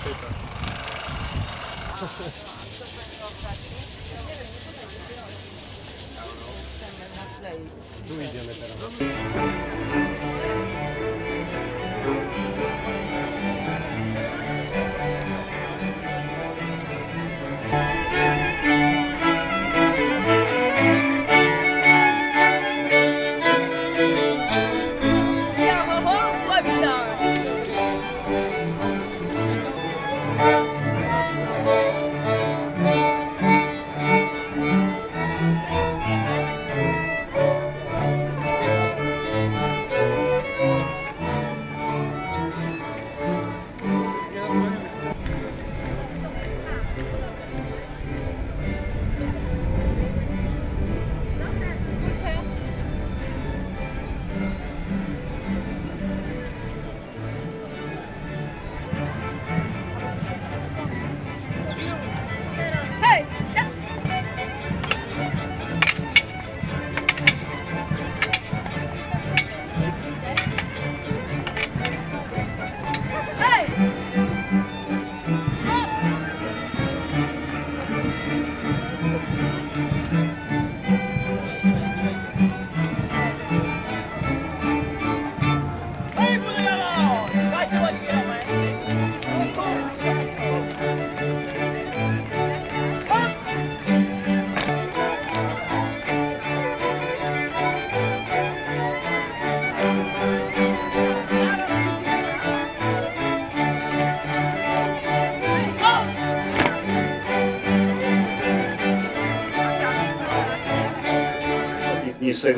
Brawo,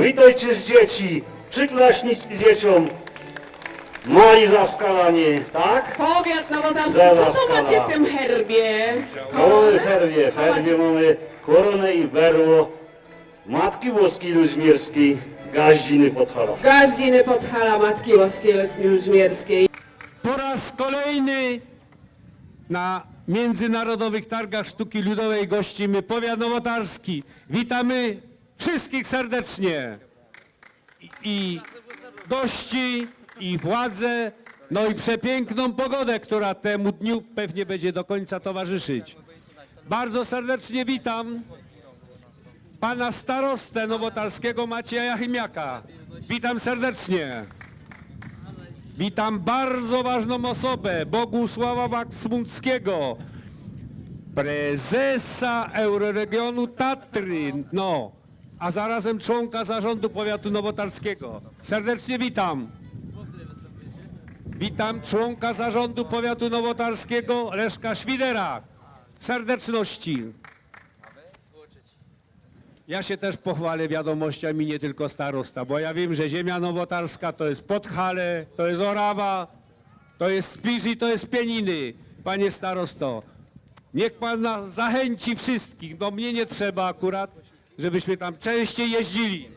Witajcie z dzieci, przyklaśnijcie dzieciom. Mali zaskalanie, tak? Powiat nowotarski, co to macie w tym herbie? Cały ferbie, ferbie mamy koronę i berło Matki Boskiej Luźmierskiej, Gaździny Podhala. Gaździny Podhala Matki Łoskiej Ludźmierskiej. Po raz kolejny na Międzynarodowych Targach Sztuki Ludowej gościmy powiat nowotarski. Witamy wszystkich serdecznie. I, gości, i władze, no i przepiękną pogodę, która temu dniu pewnie będzie do końca towarzyszyć. Bardzo serdecznie witam pana starostę nowotarskiego Macieja Chymiaka. Witam serdecznie. Witam bardzo ważną osobę, Bogusława Waksmuckiego, prezesa Euroregionu Tatry, no, a zarazem członka zarządu powiatu nowotarskiego. Serdecznie witam. Witam członka zarządu powiatu nowotarskiego Leszka Świdera. Serdeczności. Ja się też pochwalę wiadomościami, nie tylko starosta, bo ja wiem, że ziemia nowotarska to jest Podhale, to jest Orawa, to jest Spisz i to jest Pieniny. Panie starosto, niech pan nas zachęci wszystkich, no mnie nie trzeba akurat, żebyśmy tam częściej jeździli.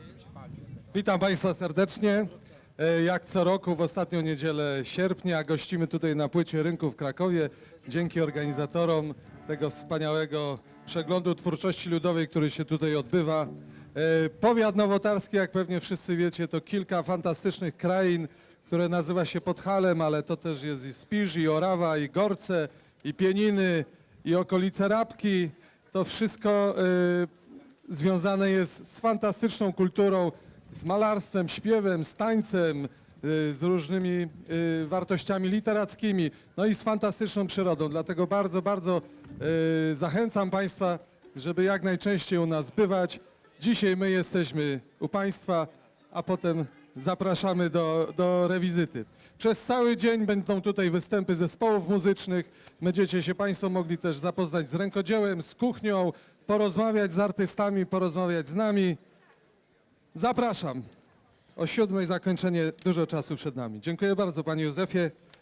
Witam Państwa serdecznie. E, Jak co roku w ostatnią niedzielę sierpnia gościmy tutaj na płycie rynku w Krakowie dzięki organizatorom tego wspaniałego przeglądu twórczości ludowej, który się tutaj odbywa. E, Powiat nowotarski, jak pewnie wszyscy wiecie, to kilka fantastycznych krain, które nazywa się Podhalem, ale to też jest i Spiż, i Orawa, i Gorce, i Pieniny, i okolice Rabki. To wszystko e, związane jest z fantastyczną kulturą, z malarstwem, śpiewem, z tańcem, y, z różnymi y, wartościami literackimi, no i z fantastyczną przyrodą. Dlatego bardzo, bardzo y, zachęcam Państwa, żeby jak najczęściej u nas bywać. Dzisiaj my jesteśmy u Państwa, a potem zapraszamy do, do rewizyty. Przez cały dzień będą tutaj występy zespołów muzycznych. Będziecie się Państwo mogli też zapoznać z rękodziełem, z kuchnią, porozmawiać z artystami, porozmawiać z nami. Zapraszam. O siódmej zakończenie, dużo czasu przed nami. Dziękuję bardzo Panie Józefie.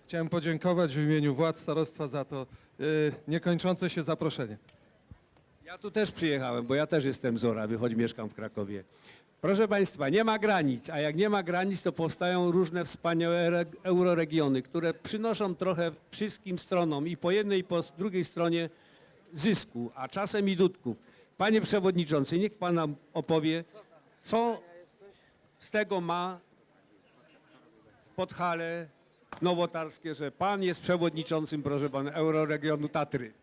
Chciałem podziękować w imieniu władz starostwa za to y, niekończące się zaproszenie. Ja tu też przyjechałem, bo ja też jestem z Orawy, choć mieszkam w Krakowie. Proszę Państwa, nie ma granic, a jak nie ma granic, to powstają różne wspaniałe re- euroregiony, które przynoszą trochę wszystkim stronom i po jednej i po drugiej stronie zysku, a czasem i dudków. Panie Przewodniczący, niech Pan nam opowie, co z tego ma Podhale Nowotarskie, że Pan jest przewodniczącym, proszę Pana, euroregionu Tatry.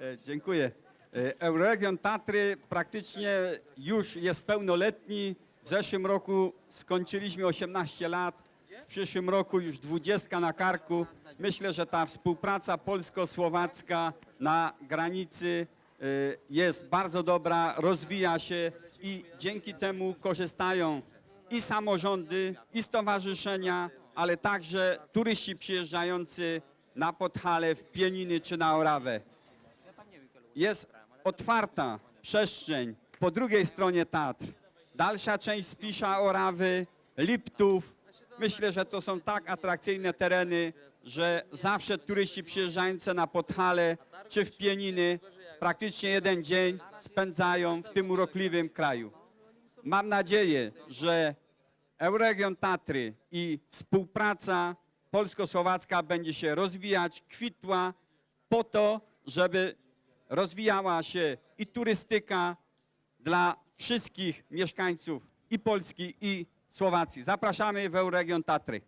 E, Dziękuję. E, Euroregion Tatry praktycznie już jest pełnoletni. W zeszłym roku skończyliśmy 18 lat, w przyszłym roku już 20 na karku. Myślę, że ta współpraca polsko-słowacka na granicy e, jest bardzo dobra, rozwija się i dzięki temu korzystają i samorządy, i stowarzyszenia, ale także turyści przyjeżdżający na Podhale, w Pieniny czy na Orawę jest otwarta przestrzeń po drugiej stronie Tatr. Dalsza część Spisza, Orawy, Liptów. Myślę, że to są tak atrakcyjne tereny, że zawsze turyści przyjeżdżający na Podhale czy w Pieniny praktycznie jeden dzień spędzają w tym urokliwym kraju. Mam nadzieję, że Euroregion Tatry i współpraca polsko-słowacka będzie się rozwijać, kwitła po to, żeby rozwijała się i turystyka dla wszystkich mieszkańców i Polski, i Słowacji. Zapraszamy w Euroregion Tatry.